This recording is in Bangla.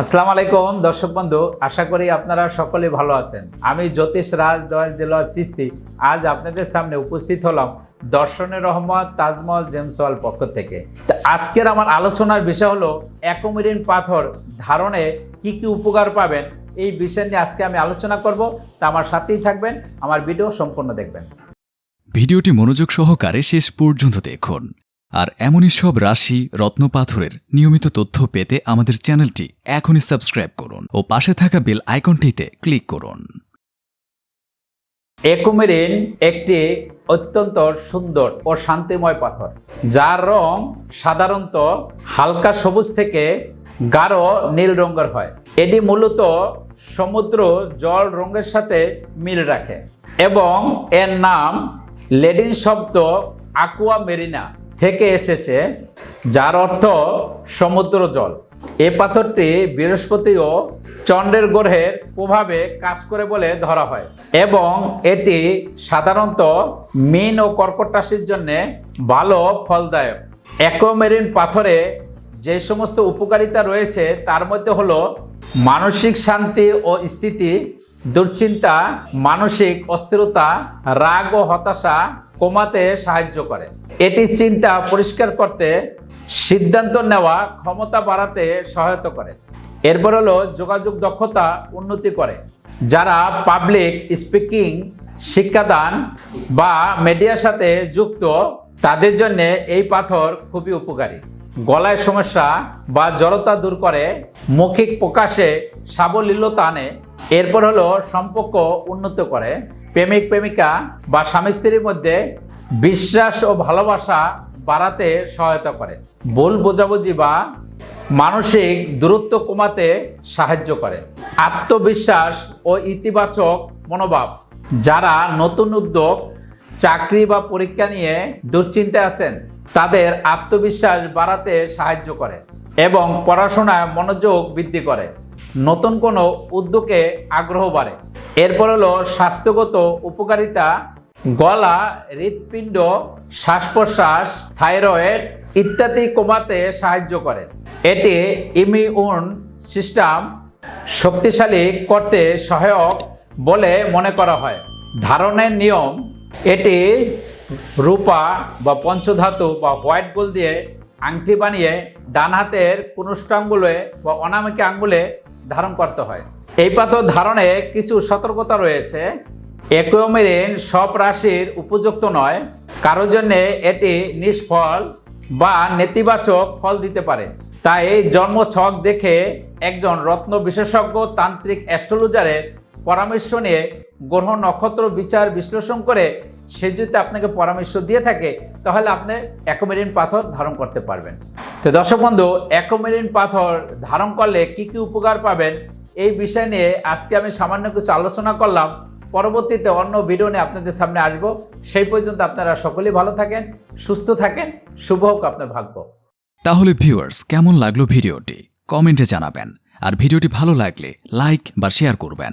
আসসালামু আলাইকুম, দর্শক বন্ধু, আশা করি আপনারা সকলে ভালো আছেন। আমি জ্যোতিষ রাজ দয়াল দিলওয়ার চিস্তি আজ আপনাদের সামনে উপস্থিত হলাম দর্শনের রহমত তাজমহল জেমসওয়াল পক্ষ থেকে। তো আজকের আমার আলোচনার বিষয় হলো অ্যাকোমেরিন পাথর ধারণে কি কি উপকার পাবেন, এই বিষয় নিয়ে আজকে আমি আলোচনা করব। তা আমার সাথেই থাকবেন, আমার ভিডিও সম্পূর্ণ দেখবেন। ভিডিওটি মনোযোগ সহকারে শেষ পর্যন্ত দেখুন। আর এমনই সব রাশি রত্নপাথরের নিয়মিত তথ্য পেতে আমাদের চ্যানেলটি এখনই সাবস্ক্রাইব করুন ও পাশে থাকা বেল আইকনটিতে ক্লিক করুন। একুমেরিন একটি অত্যন্ত সুন্দর ও শান্তিময় পাথর। যার রং সাধারণত হালকা সবুজ থেকে গাঢ় নীল রঙের হয়। এটি মূলত সমুদ্র জল রঙের সাথে মিল রাখে এবং এর নাম লেডিন শব্দ আকুয়া মেরিনা থেকে এসেছে, যার অর্থ সমুদ্র জল। এ পাথরটি বৃহস্পতি ও চন্দ্রের গ্রহের প্রভাবে কাজ করে বলে ধরা হয় এবং এটি সাধারণত মিন ও কর্কট রাশির জন্য ভালো ফলদায়ক। অ্যাকোমেরিন পাথরে যে সমস্ত উপকারিতা রয়েছে, তার মধ্যে হলো মানসিক শান্তি ও স্থিতি দুশ্চিন্তা, মানসিক অস্থিরতা, রাগ ও হতাশা কমাতে সাহায্য করে। এটি চিন্তা পরিষ্কার করতে, সিদ্ধান্ত নেওয়া, ক্ষমতা বাড়াতে সহায়তা করে। এরপর হলো যোগাযোগ দক্ষতা উন্নতি করে, যারা পাবলিক স্পিকিং শিক্ষাদান বা মিডিয়ার সাথে যুক্ত, তাদের জন্য এই পাথর খুবই উপকারী। গলায় সমস্যা বা জড়তা দূর করে, মৌখিক প্রকাশে সাবলীলতা আনে। এরপর হলো সম্পর্ক উন্নত করে। প্রেমিক, প্রেমিকা বা স্বামী স্ত্রীর মধ্যে বিশ্বাস ও ভালোবাসা বাড়াতে সহায়তা করে। ভুল বোঝাবুঝি বা মানসিক দূরত্ব কমাতে সাহায্য করে। আত্মবিশ্বাস ও ইতিবাচক মনোভাব। যারা নতুন উদ্যোগ, চাকরি বা পরীক্ষা নিয়ে দুশ্চিন্তায় আছেন তাদের আত্মবিশ্বাস বাড়াতে সাহায্য করে এবং পড়াশোনায় মনোযোগ বৃদ্ধি করে। নতুন কোনো উদ্যোগে আগ্রহ বাড়ে। এরপর হলো স্বাস্থ্যগত উপকারিতা, গলা, হৃৎপিণ্ড শ্বাস প্রশ্বাস থাইরয়েড ইত্যাদি কমাতে সাহায্য করে। এটি ইমিউন সিস্টেম শক্তিশালী করতে সহায়ক বলে মনে করা হয়। ধারণের নিয়ম, এটি রূপা বা পঞ্চধাতু বা হোয়াইট গোল্ড দিয়ে আংটি বানিয়ে ডান হাতের কুনুষ্টাঙ্গুলে বা অনামিকা আঙ্গুলে ধারণ করতে হয়। এই পাথর ধারণে কিছু সতর্কতা রয়েছে। অ্যাকুয়ামেরিন সব রাশির উপযুক্ত নয়। কারোর জন্য এটি নিষ্ফল বা নেতিবাচক ফল দিতে পারে। তাই জন্ম ছক দেখে একজন রত্ন বিশেষজ্ঞ তান্ত্রিক অ্যাস্ট্রোলজারের পরামর্শ নিয়ে গ্রহ নক্ষত্র বিচার বিশ্লেষণ করে সে যদি আপনাকে পরামর্শ দিয়ে থাকে, তাহলে আপনি অ্যাকোমেরিন পাথর ধারণ করতে পারবেন। তো দর্শক বন্ধু, অ্যাকোমেরিন পাথর ধারণ করলে কি কি উপকার পাবেন? এই বিষয় নিয়ে আজকে আমি সামান্য কিছু আলোচনা করলাম। পরবর্তীতে অন্য ভিডিও নিয়ে আপনাদের সামনে আসব। সেই পর্যন্ত আপনারা সকলেই ভালো থাকেন, সুস্থ থাকেন, শুভ হোক আপনার ভাগ্য। তাহলে ভিউয়ার্স কেমন লাগল ভিডিওটি কমেন্টে জানাবেন। আর ভিডিওটি ভালো লাগলে লাইক বা শেয়ার করবেন।